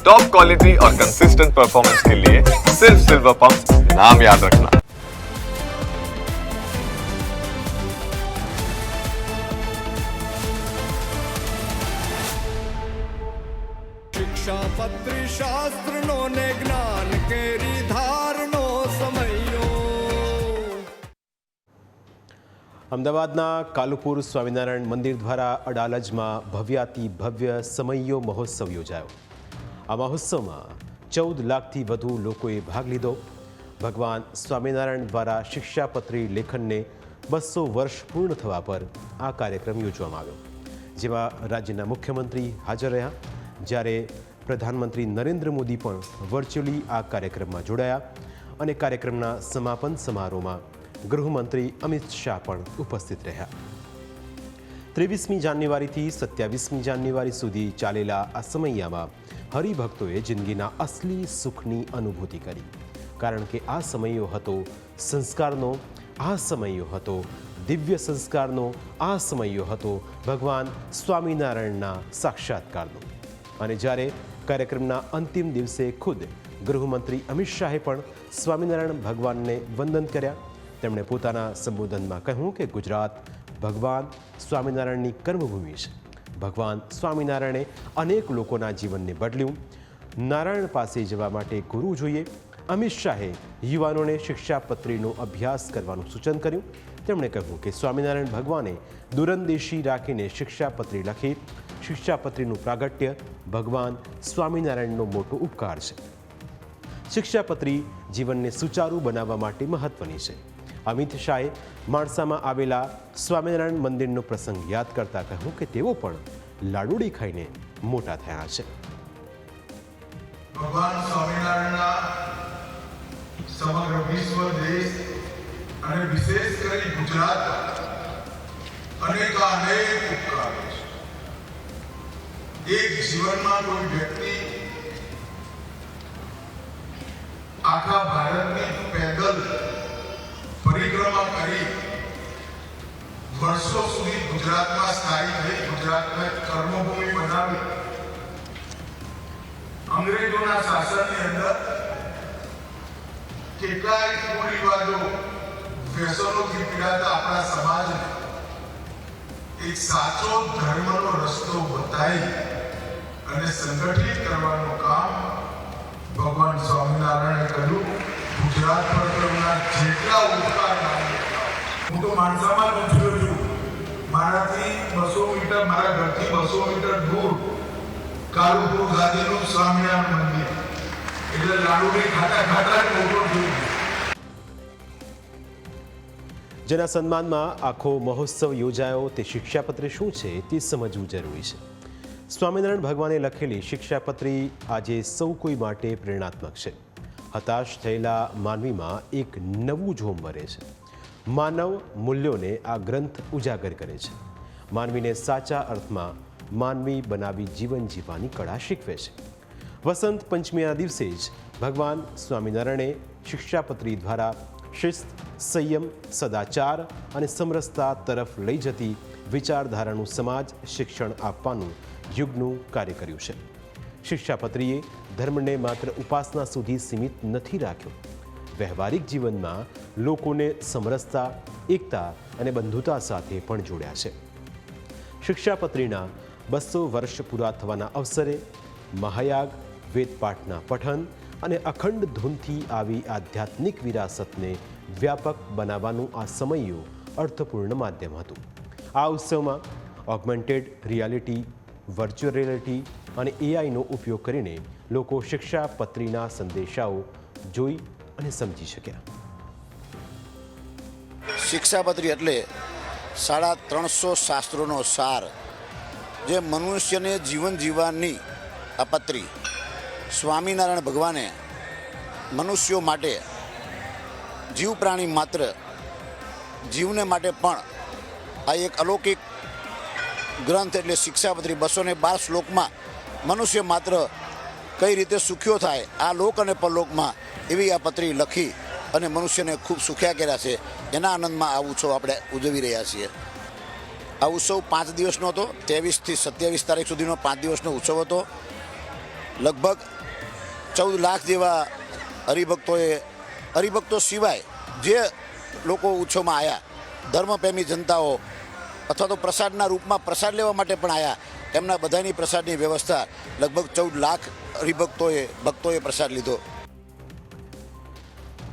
Top quality और consistent performance के लिए सिर्फ सिल्वर पंप नाम याद रखना શિક્ષાપત્રી શાસ્ત્રનો ને જ્ઞાન કેરી ધારનો સમયો અમદાવાદના કાલુપુર સ્વામિનારાયણ મંદિર દ્વારા અડાલજમાં ભવ્યાતિ ભવ્ય સમયો મહોત્સવ યોજાયો આ મહોત્સવમાં ચૌદ લાખથી વધુ લોકોએ ભાગ લીધો. ભગવાન સ્વામિનારાયણ દ્વારા શિક્ષાપત્રી લેખનને બસો વર્ષ પૂર્ણ થવા પર આ કાર્યક્રમ યોજવામાં આવ્યો. જેમાં રાજ્યના મુખ્યમંત્રી હાજર રહ્યા. જ્યારે પ્રધાનમંત્રી નરેન્દ્ર મોદી પણ વર્ચ્યુઅલી આ કાર્યક્રમમાં જોડાયા અને કાર્યક્રમના સમાપન સમારોહમાં ગૃહમંત્રી અમિત શાહ પણ ઉપસ્થિત રહ્યા. ત્રેવીસમી જાન્યુઆરીથી સત્યાવીસમી જાન્યુઆરી સુધી ચાલેલા આ સમયમાં હરિભક્તોએ જિંદગીના અસલી સુખની અનુભૂતિ કરી. કારણ કે આ સમયો હતો સંસ્કારનો, આ સમયો હતો દિવ્ય સંસ્કારનો, આ સમયો હતો ભગવાન સ્વામિનારાયણના સાક્ષાત્કારનો. અને જ્યારે કાર્યક્રમના અંતિમ દિવસે ખુદ ગૃહમંત્રી અમિત શાહે પણ સ્વામિનારાયણ ભગવાનને વંદન કર્યા, તેમણે પોતાના સંબોધનમાં કહ્યું કે ગુજરાત ભગવાન સ્વામિનારાયણની કર્મભૂમિ છે. ભગવાન સ્વામિનારાયણે અનેક લોકોના જીવનને બદલ્યું. નારાયણ પાસે જવા માટે ગુરુ જોઈએ. અમિત શાહે યુવાનોને શિક્ષાપત્રીનો અભ્યાસ કરવાનું સૂચન કર્યું. તેમણે કહ્યું કે સ્વામિનારાયણ ભગવાને દૂરંદેશી રાખીને શિક્ષાપત્રી લખી. શિક્ષાપત્રીનું પ્રાગટ્ય ભગવાન સ્વામિનારાયણનો મોટો ઉપકાર છે. શિક્ષાપત્રી જીવનને સુચારું બનાવવા માટે મહત્વની છે. અમિત શાહે માણસામાં આવેલા સ્વામિનારાયણ મંદિરનો પ્રસંગ યાદ કરતા કહ્યું કે તેઓ પણ લાડુડી ખાઈને મોટા થયા છે. ભગવાન સ્વામિનારાયણના સમગ્ર વિશ્વ, દેશ અને વિશેષ કરી ગુજરાત અનેક એક જીવનમાં કોઈ વ્યક્તિ આખા ભારતની પરિક્રમા કરી. વર્ષો સુધી ગુજરાતમાં સ્થાયી થઈ, ગુજરાતને કર્મભૂમિ બનાવી. અંગ્રેજોના શાસનની અંદર કેટલાય કુરિવાજો, વ્યસનોથી પીડાતા આપણા સમાજને એક સાચો ધર્મનો રસ્તો બતાવી અને સંગઠિત કરવાનું કામ ભગવાન સ્વામિનારાયણે કર્યું. ગુજરાત પર તેમના ઉત્સાહ હું તો માણસામાં ઉછર્યો છું મારાથી બસો મીટર, મારા ઘરથી બસો મીટર દૂર કાલુપુર ગાંધીનું સ્વામિનારાયણ મંદિર. એટલે લાડુને ખાતા ખાતા મોટો થયું જેના સન્માનમાં આખો મહોત્સવ યોજાયો. તે શિક્ષાપત્રી શું છે તે સમજવું જરૂરી છે. સ્વામિનારાયણ ભગવાને લખેલી શિક્ષાપત્રી આજે સૌ કોઈ માટે પ્રેરણાત્મક છે. હતાશ થયેલા માનવીમાં એક નવું જોમ ભરે છે. માનવ મૂલ્યોને આ ગ્રંથ ઉજાગર કરે છે. માનવીને સાચા અર્થમાં માનવી બનાવી જીવન જીવવાની કળા શીખવે છે. વસંત પંચમીના દિવસે જ ભગવાન સ્વામિનારાયણે શિક્ષાપત્રી દ્વારા શિસ્ત, સંયમ, સદાચાર અને સમરસતા તરફ લઈ જતી વિચારધારાનું સમાજ શિક્ષણ આપવાનું યુગનું કાર્ય કર્યું છે. શિક્ષાપત્રીએ ધર્મને માત્ર ઉપાસના સુધી સીમિત નથી રાખ્યો. વ્યવહારિક જીવનમાં લોકોને સમરસતા, એકતા અને બંધુતા સાથે પણ જોડ્યા છે. શિક્ષાપત્રીના બસો વર્ષ પૂરા થવાના અવસરે મહાયાગ, વેદપાઠના પઠન અને અખંડ ધૂનથી આવી આધ્યાત્મિક વિરાસતને વ્યાપક બનાવવાનું આ સમયો અર્થપૂર્ણ માધ્યમ હતું. આ ઉત્સવમાં ઓગમેન્ટેડ રિયાલિટી વર્ચ્યુઅલ રિયાલિટી અને એઆઈનો ઉપયોગ કરીને લોકો શિક્ષાપત્રીના સંદેશાઓ જોઈ અને સમજી શક્યા. શિક્ષાપત્રી એટલે સાડા ત્રણસો શાસ્ત્રોનો સાર જે મનુષ્યને જીવન જીવવાની આ પત્રી. સ્વામિનારાયણ ભગવાને મનુષ્યો માટે જીવ પ્રાણી માત્ર જીવને માટે પણ આ એક અલૌકિક ગ્રંથ એટલે શિક્ષાપત્રી બસો ને બાર શ્લોકમાં મનુષ્ય માત્ર કઈ રીતે સુખ્યો થાય, આ લોક અને પરલોકમાં એવી આ પત્રી લખી અને મનુષ્યને ખૂબ સુખ્યા કર્યા છે. એના આનંદમાં આ ઉત્સવ આપણે ઉજવી રહ્યા છીએ. આ ઉત્સવ પાંચ દિવસનો હતો, ત્રેવીસથી સત્યાવીસ તારીખ સુધીનો પાંચ દિવસનો ઉત્સવ હતો. લગભગ ચૌદ લાખ જેવા હરિભક્તોએ, હરિભક્તો સિવાય જે લોકો ઉત્સવમાં આવ્યા ધર્મપ્રેમી જનતાઓ અથવા તો પ્રસાદના રૂપમાં પ્રસાદ લેવા માટે પણ આવ્યા એમના બધાની પ્રસાદની વ્યવસ્થા લગભગ ચૌદ લાખ હરિભક્તોએ, ભક્તોએ પ્રસાદ લીધો.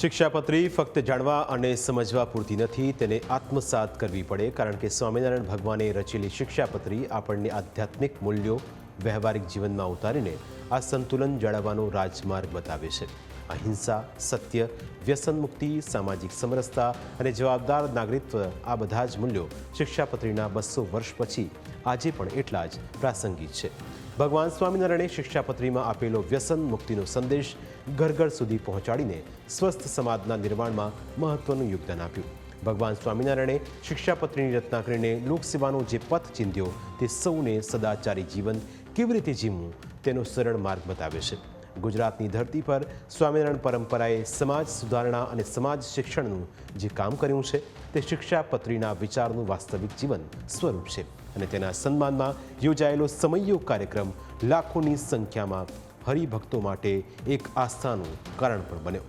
શિક્ષાપત્રી ફક્ત જાણવા અને સમજવા પૂરતી નથી, તેને આત્મસાત કરવી પડે, કારણ કે સ્વામિનારાયણ ભગવાને રચેલી શિક્ષાપત્રી આપણને આધ્યાત્મિક મૂલ્યો વ્યવહારિક જીવનમાં ઉતારીને આ સંતુલન જાળવવાનો રાજમાર્ગ બતાવે છે. અહિંસા, સત્ય, વ્યસન મુક્તિ, સામાજિક સમરસતા અને જવાબદાર નાગરિકત્વ આ બધા જ મૂલ્યો શિક્ષાપત્રીના બસો વર્ષ પછી આજે પણ એટલા જ પ્રાસંગિક છે. ભગવાન સ્વામિનારાયણે શિક્ષાપત્રીમાં આપેલો વ્યસન મુક્તિનો સંદેશ ઘર ઘર સુધી પહોંચાડીને સ્વસ્થ સમાજના નિર્માણમાં મહત્વનું યોગદાન આપ્યું. ભગવાન સ્વામિનારાયણે શિક્ષાપત્રીની રચના કરીને લોકસેવાનો જે પથ ચિંધ્યો તે સૌને સદાચારી જીવન કેવી રીતે જીવવું તેનો સરળ માર્ગ બતાવ્યો છે. ગુજરાતની ધરતી પર સ્વામિનારાયણ પરંપરાએ સમાજ સુધારણા અને સમાજ શિક્ષણનું જે કામ કર્યું છે, તે શિક્ષાપત્રીના વિચારનું વાસ્તવિક જીવન સ્વરૂપ છે. અને તેના સન્માનમાં યોજાયેલો સમયયોગ કાર્યક્રમ લાખોની સંખ્યામાં હરિભક્તો માટે એક આસ્થાનું કારણ પણ બન્યો.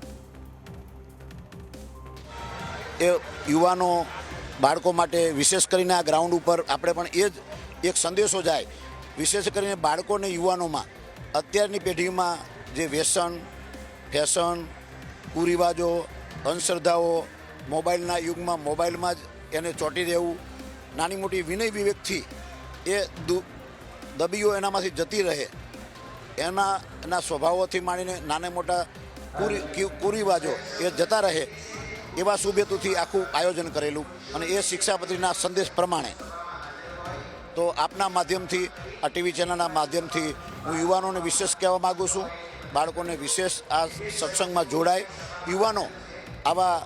એ યુવાનો બાળકો માટે વિશેષ કરીને આ ગ્રાઉન્ડ ઉપર આપણે પણ એ જ એક સંદેશો જાય. વિશેષ કરીને બાળકો અને યુવાનોમાં અત્યારની પેઢીમાં જે વ્યસન, ફેશન, કુરિવાજો, અંધશ્રદ્ધાઓ મોબાઈલના યુગમાં મોબાઈલમાં જ એને ચોંટી રહેવું નાની મોટી વિનય વિવેકથી એ દુ, દબીઓ એનામાંથી જતી રહે એના એના સ્વભાવોથી માંડીને નાના મોટા કુરી કુરિવાજો એ જતા રહે, એવા શુભેતુથી આખું આયોજન કરેલું અને એ શિક્ષાપત્રીના સંદેશ પ્રમાણે. તો આપના માધ્યમથી, આ ટીવી ચેનલના માધ્યમથી હું યુવાનોને વિશેષ કહેવા માગું છું બાળકોને વિશેષ આ સત્સંગમાં જોડાય. યુવાનો આવા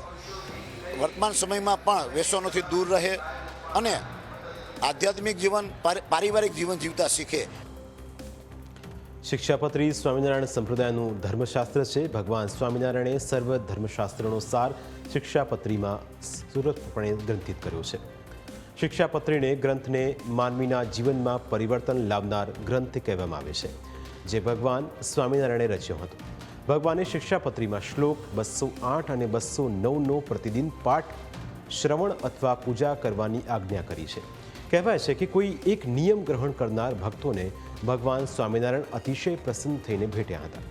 વર્તમાન સમયમાં પણ વ્યસનોથી દૂર રહે અને આધ્યાત્મિક જીવન, પારિ- પારિવારિક જીવન જીવતા શીખે. શિક્ષાપત્રી સ્વામિનારાયણ સંપ્રદાયનું ધર્મશાસ્ત્ર છે. ભગવાન સ્વામિનારાયણે સર્વ ધર્મશાસ્ત્રનો સાર શિક્ષાપત્રીમાં સુરતપણે ગ્રંથિત કર્યો છે. શિક્ષાપત્રીને ગ્રંથને માનવીના જીવનમાં પરિવર્તન લાવનાર ગ્રંથ કહેવામાં આવે છે. જે ભગવાન સ્વામિનારાયણે રચ્યો હતો. ભગવાને શિક્ષાપત્રીમાં શ્લોક બસો આઠ અને બસો નવનો પ્રતિદિન પાઠ, શ્રવણ અથવા પૂજા કરવાની આજ્ઞા કરી છે. કહેવાય છે કે કોઈ એક નિયમ ગ્રહણ કરનાર ભક્તોને ભગવાન સ્વામિનારાયણ અતિશય પ્રસન્ન થઈને ભેટ્યા હતા.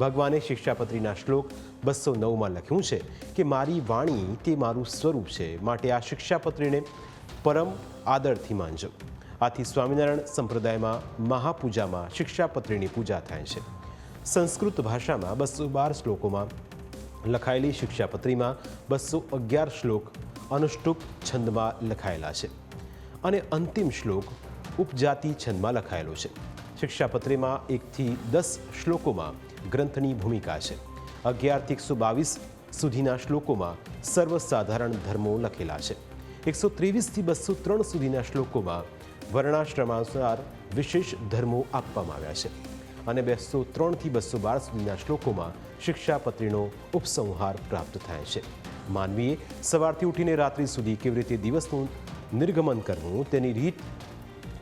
ભગવાને શિક્ષાપત્રીના શ્લોક બસો નવમાં લખ્યું છે કે, મારી વાણી તે મારું સ્વરૂપ છે, માટે આ શિક્ષાપત્રીને પરમ આદરથી માનજો. આથી સ્વામિનારાયણ સંપ્રદાયમાં મહાપૂજામાં શિક્ષાપત્રીની પૂજા થાય છે. સંસ્કૃત ભાષામાં બસો બાર શ્લોકોમાં લખાયેલી શિક્ષાપત્રીમાં બસો અગિયાર શ્લોક અનુષ્ટુપ છંદમાં લખાયેલા છે અને અંતિમ શ્લોક ઉપજાતિ છંદમાં લખાયેલો છે. શિક્ષાપત્રીમાં એકથી દસ શ્લોકોમાં ગ્રંથની ભૂમિકા છે. અગિયારથી એકસો બાવીસ સુધીના શ્લોકોમાં સર્વસાધારણ ધર્મો લખેલા છે. એકસો ત્રેવીસથી બસો ત્રણ સુધીના શ્લોકોમાં વર્ણાશ્રમાનુસાર વિશેષ ધર્મો આપવામાં આવ્યા છે. અને બસો ત્રણથી બસો બાર સુધીના શ્લોકોમાં શિક્ષાપત્રીનો ઉપસંહાર પ્રાપ્ત થાય છે. માનવીએ સવારથી ઉઠીને રાત્રિ સુધી કેવી રીતે દિવસનું નિર્ગમન કરવું તેની રીત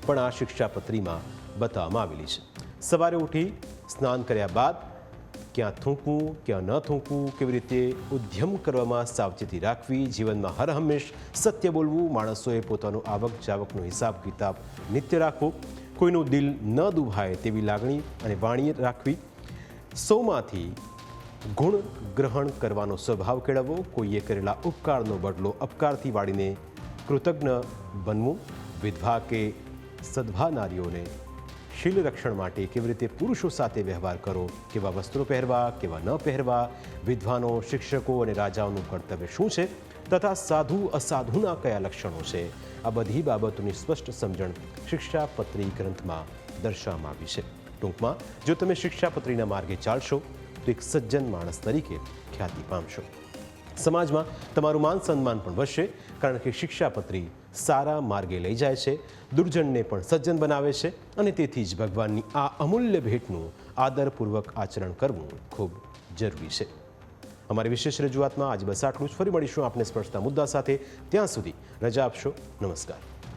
પણ આ શિક્ષાપત્રીમાં બતાવવામાં આવેલી છે. સવારે ઉઠી સ્નાન કર્યા બાદ ક્યાં થૂંકવું, ક્યાં ન થૂંકવું કેવી રીતે ઉદ્યમ કરવામાં સાવચેતી રાખવી, જીવનમાં હર હંમેશ સત્ય બોલવું, માણસોએ પોતાનો આવક જાવકનો હિસાબ કિતાબ નિત્ય રાખવો, કોઈનું દિલ ન દુભાય તેવી લાગણી અને વાણી રાખવી, સૌમાંથી ગુણ ગ્રહણ કરવાનો સ્વભાવ કેળવવો, કોઈએ કરેલા ઉપકારનો બદલો અપકારથી વાળીને કૃતજ્ઞ બનવું, વિધવા કે સદભા નારીઓને શીલ રક્ષણ માટે કેવી રીતે પુરુષો સાથે વ્યવહાર કરો, કેવા વસ્ત્રો પહેરવા, કેવા ન પહેરવા, વિદ્વાનો, શિક્ષકો અને રાજાઓનું કર્તવ્ય શું છે, તથા સાધુ અસાધુના કયા લક્ષણો છે, આ બધી બાબતોની સ્પષ્ટ સમજણ શિક્ષાપત્રી ગ્રંથમાં દર્શાવવામાં આવી છે. ટૂંકમાં, જો તમે શિક્ષાપત્રીના માર્ગે ચાલશો, તો એક સજ્જન માણસ તરીકે ખ્યાતિ પામશો. સમાજમાં તમારું માન સન્માન પણ વધશે, કારણ કે શિક્ષાપત્રી સારા માર્ગે લઈ જાય છે, દુર્જનને પણ સજ્જન બનાવે છે અને તેથી જ ભગવાનની આ અમૂલ્ય ભેટનું આદરપૂર્વક આચરણ કરવું ખૂબ જરૂરી છે. અમારી વિશેષ રજૂઆતમાં આજ બસ આટલું જ. ફરી મળીશું આપને સ્પર્શતા મુદ્દા સાથે. ત્યાં સુધી રજા આપશો. નમસ્કાર.